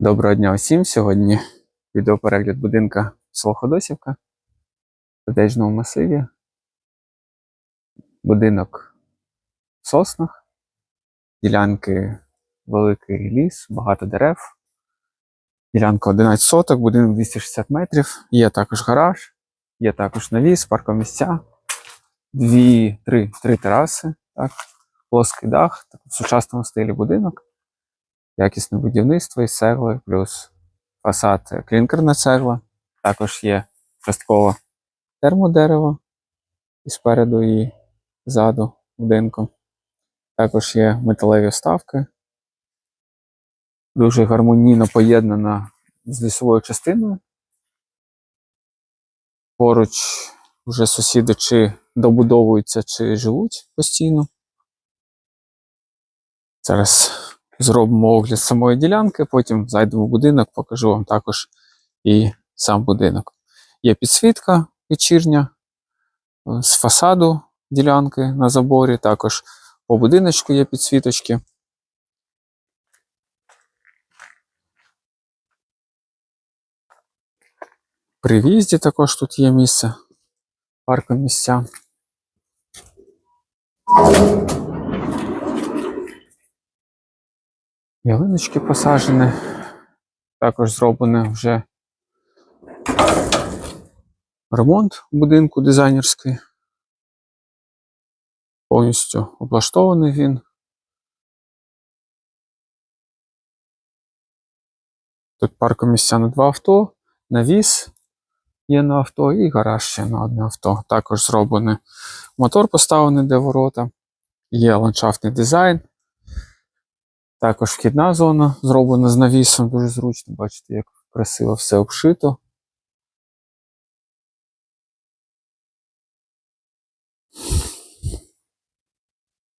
Доброго дня усім. Сьогодні відеоперегляд будинка село Ходосівка в Котеджному масиві. Будинок в соснах, ділянки великий ліс, багато дерев. Ділянка 11 соток, будинок 260 метрів. Є також гараж, є також навіс, паркомісця, дві, три, три тераси, так, плоский дах, так, в сучасному стилі будинок якісне будівництво із цегли, плюс фасад е, клінкерна цегла. Також є частково термодерево і спереду і ззаду будинку. Також є металеві вставки. Дуже гармонійно поєднана з лісовою частиною. Поруч вже сусіди чи добудовуються, чи живуть постійно. Зараз зробимо огляд самої ділянки, потім зайдемо в будинок, покажу вам також і сам будинок. Є підсвітка вечірня е, з фасаду ділянки на заборі, також по будиночку є підсвіточки. При в'їзді також тут є місце, паркомісця. Ялиночки посаджені. Також зроблений вже ремонт будинку дизайнерський. Повністю облаштований він. Тут паркомісця на два авто, навіс є на авто і гараж ще на одне авто. Також зроблений мотор поставлений де ворота. Є ландшафтний дизайн. Також вхідна зона зроблена з навісом, дуже зручно, бачите, як красиво все обшито.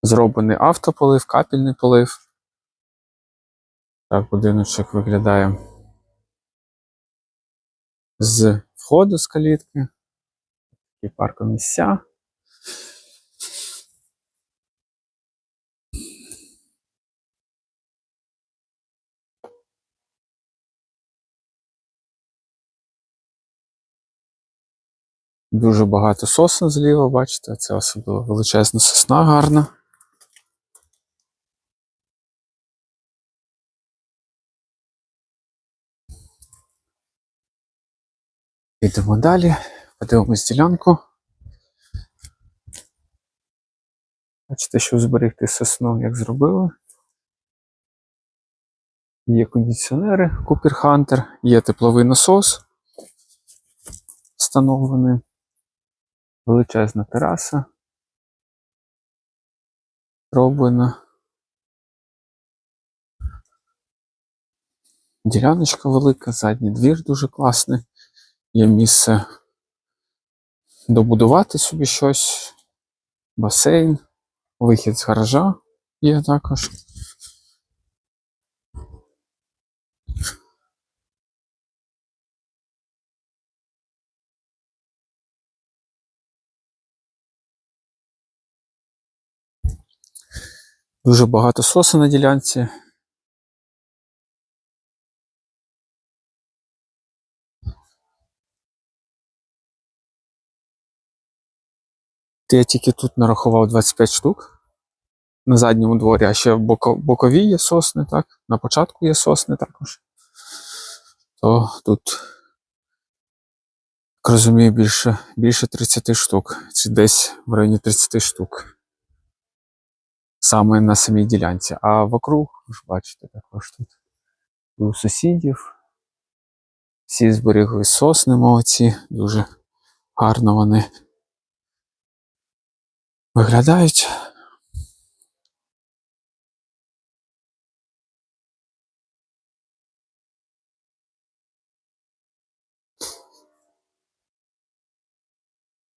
Зроблений автополив, капельний полив. Так будиночок виглядає з входу з калітки. Такі паркомісця. Дуже багато сосен зліва, бачите, це особливо величезна сосна гарна. Йдемо далі, подивимось ділянку. Бачите, що зберегти сосну, як зробили. Є кондиціонери Cooper Hunter, є тепловий насос встановлений. Величезна тераса. Роблена. Діляночка велика, задній двір дуже класний. Є місце добудувати собі щось, басейн, вихід з гаража є також. Дуже багато сосу на ділянці. Я тільки тут нарахував 25 штук на задньому дворі, а ще боко- бокові є сосни, так? На початку є сосни також. То тут, як розумію, більше, більше 30 штук. Чи десь в районі 30 штук. Саме на самій ділянці. А вокруг, ви ж бачите, також тут і у сусідів. Всі зберігли сосни молодці, дуже гарно вони виглядають.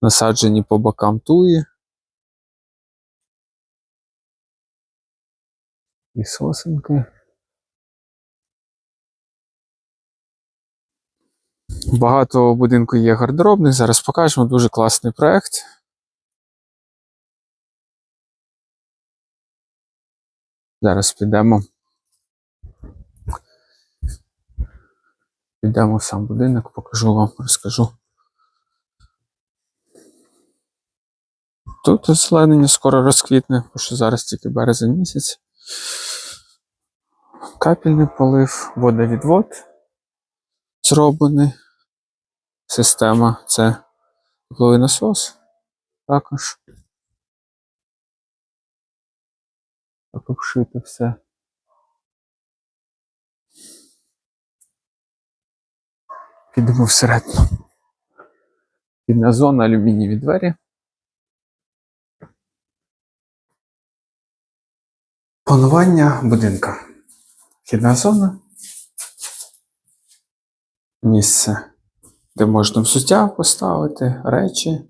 Насаджені по бокам туї. І сосенки. Багато будинку є гардеробних. Зараз покажемо дуже класний проект. Зараз підемо Пройдемо в сам будинок, покажу вам, розкажу. Тут озеленення скоро розквітне, бо що зараз тільки березень місяць. Капельний полив, водовідвод зроблений. Система це тепловий насос також. Так обшито все. Підемо всередину. Підна зона, алюмінієві двері. Планування будинка. Вхідна зона. Місце, де можна взуття поставити, речі,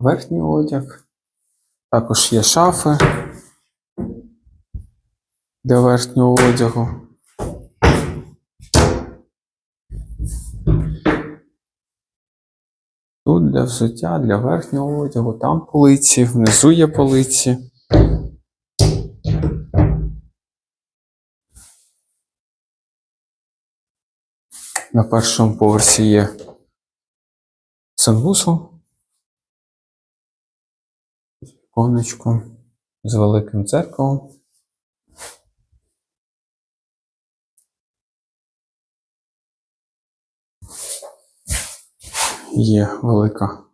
верхній одяг. Також є шафи для верхнього одягу. Тут для взуття, для верхнього одягу, там полиці, внизу є полиці. На першому поверсі є санвусол. Віконечко з великим дзеркалом. Є велика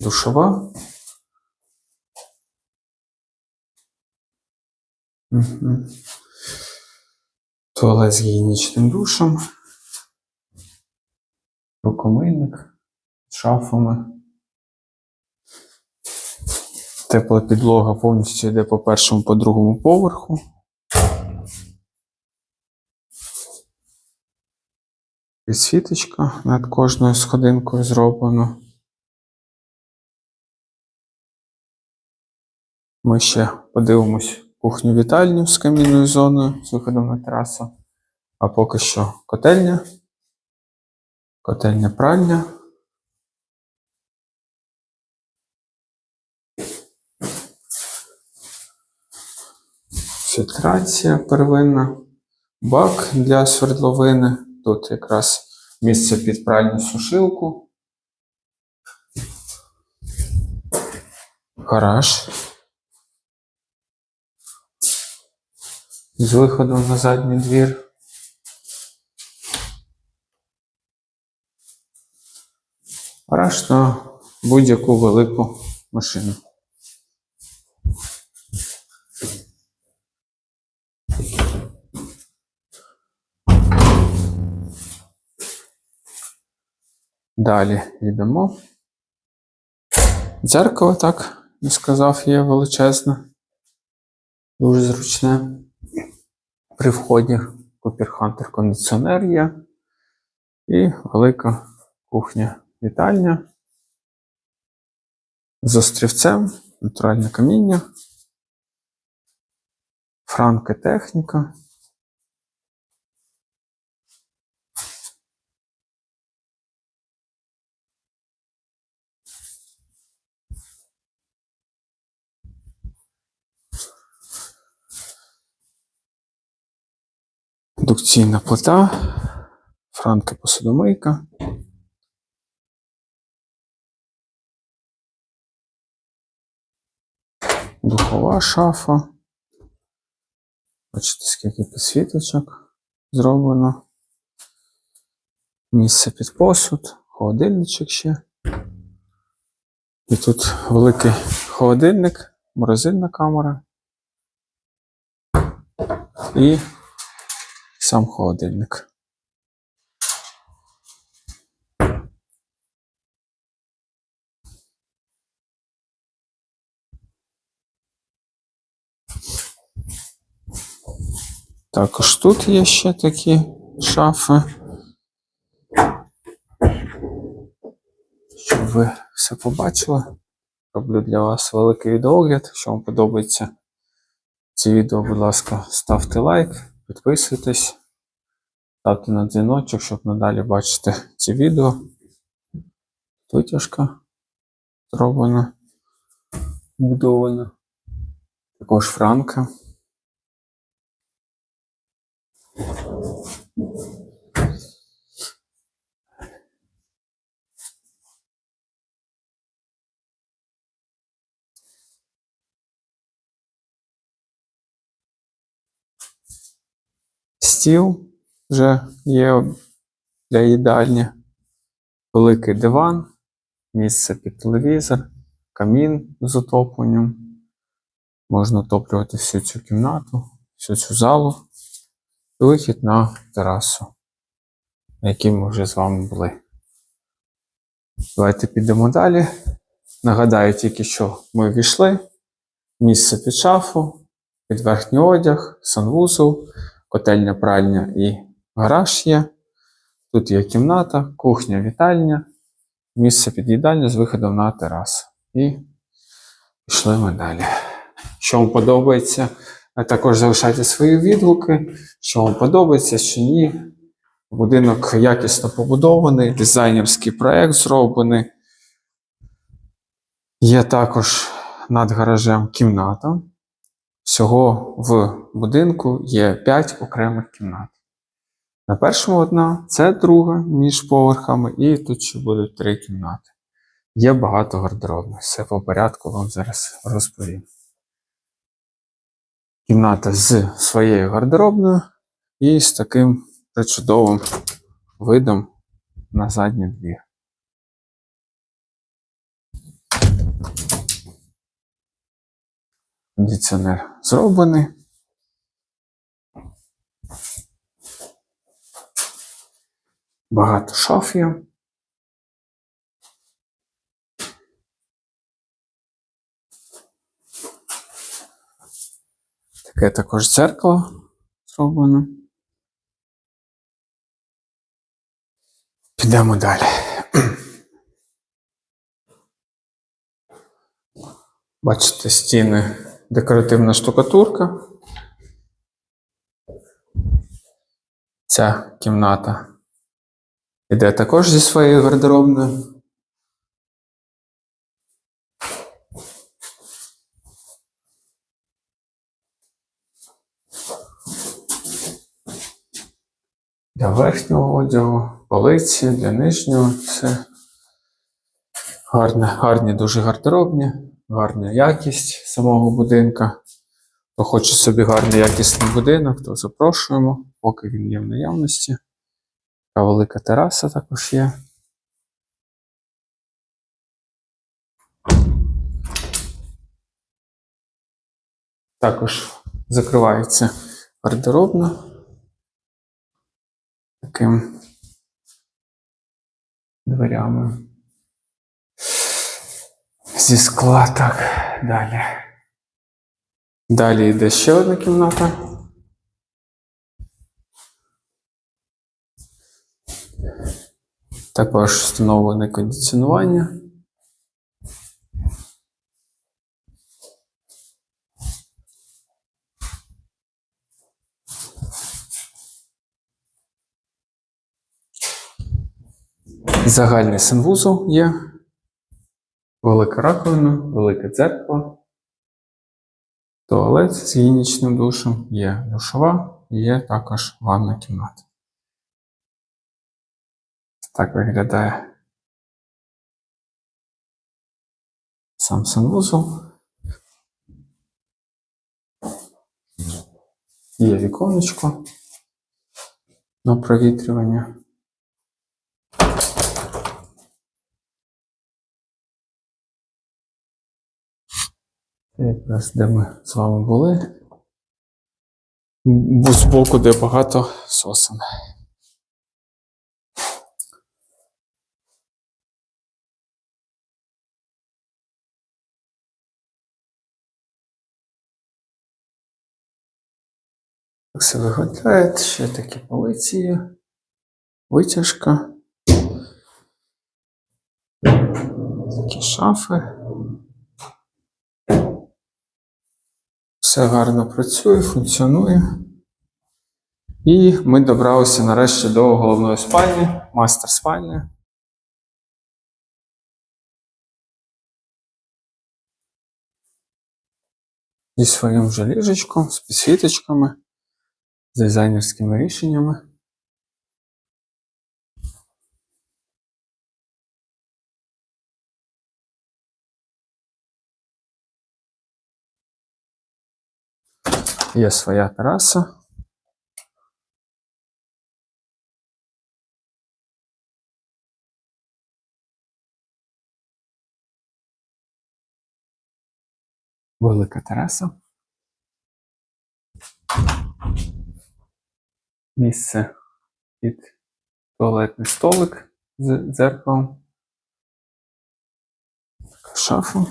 душова. Мгм. Туалет з гігієнічним душем. Рукомийник з шафами. Тепла підлога повністю йде по першому, по другому поверху. Підсвіточка над кожною сходинкою зроблено. Ми ще подивимось кухню-вітальню з камінною зоною з виходом на терасу. А поки що котельня. Котельня пральня. Фільтрація первинна. Бак для свердловини. Тут якраз місце під пральну сушилку. Гараж. З виходом на задній двір. Гараж на будь-яку велику машину. Далі йдемо. Дзеркало, так, я сказав, є величезне, дуже зручне. При вході Hunter кондиціонер є. І велика кухня вітальня. З острівцем, натуральне каміння. Франки техніка. Індукційна плита, франки посудомийка. Духова шафа. Бачите, скільки підсвіточок зроблено. Місце під посуд, холодильничок ще. І тут великий холодильник, морозильна камера. І сам холодильник. Також тут є ще такі шафи. Щоб ви все побачили. Роблю для вас великий відеогляд. Якщо вам подобається це відео, будь ласка, ставте лайк, підписуйтесь, ставте на дзвіночок, щоб надалі бачити ці відео. Витяжка зроблена, будована. Також франка. Стіл вже є для їдальні, великий диван, місце під телевізор, камін з отопленням. Можна отоплювати всю цю кімнату, всю цю залу. Вихід на терасу, на якій ми вже з вами були. Давайте підемо далі. Нагадаю тільки, що ми війшли. Місце під шафу, під верхній одяг, санвузол, котельня, пральня і гараж є. Тут є кімната, кухня, вітальня, місце під їдальню з виходом на терасу. І пішли ми далі. Що вам подобається, а також залишайте свої відгуки, що вам подобається, що ні. Будинок якісно побудований, дизайнерський проект зроблений. Є також над гаражем кімната. Всього в будинку є 5 окремих кімнат. На першому одна, це друга між поверхами, і тут ще будуть три кімнати. Є багато гардеробних. Все по порядку вам зараз розповім. Кімната з своєю гардеробною і з таким причудовим видом на задній двір. Кондиціонер зроблений. Багато шаф є. Таке також дзеркало зроблено. Підемо далі. Бачите, стіни декоративна штукатурка. Ця кімната іде також зі своєю гардеробною. Для верхнього одягу, полиці, для нижнього це гарне, гарні, дуже гардеробні, гарна якість самого будинка. Хто хоче собі гарний якісний будинок, то запрошуємо, поки він є в наявності. Така велика тераса також є. Також закривається гардеробна таким дверями. Зі скла так далі. Далі йде ще одна кімната. Також встановлене кондиціонування. Загальний санвузол є. Велика раковина, велике дзеркало. Туалет з гігієнічним душем, є душова, є також ванна кімната. Так виглядає сам санвузол. Є віконечко на провітрювання. Якраз де ми з вами були. М, З боку, де багато сосен. Так все виглядає. Ще такі полиці. Витяжка. Такі шафи. Все гарно працює, функціонує. І ми добралися нарешті до головної спальні, мастер спальні. Зі своїм вже ліжечком, з підсвіточками, з дизайнерськими рішеннями. Є своя тераса. Велика тераса. Місце під туалетний столик з дзеркалом. Шафу.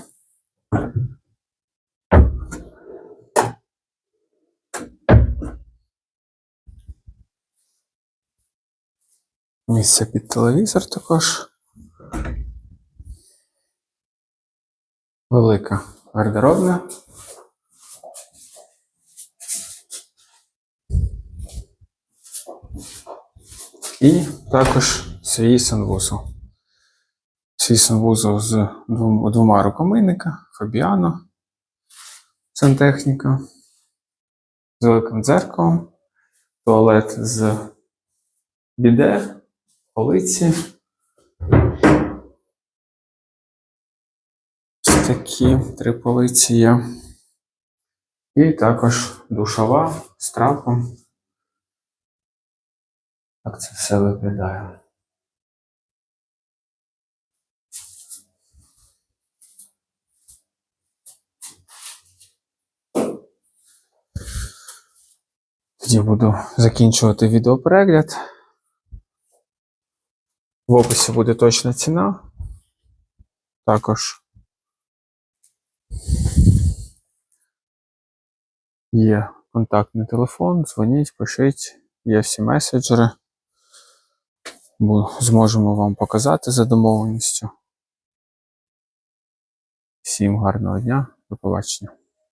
Місце під телевізор також. Велика гардеробна. І також свій санвузол. Свій санвузол з двома рукомийника, Фабіано, сантехніка, з великим дзеркалом, туалет з біде, полиці. Ось такі три полиці є. І також душова з трапом. Так це все виглядає. Тоді буду закінчувати відеоперегляд. В описі буде точна ціна. Також є контактний телефон, дзвоніть, пишіть, є всі меседжери. Зможемо вам показати за домовленістю. Всім гарного дня, до побачення.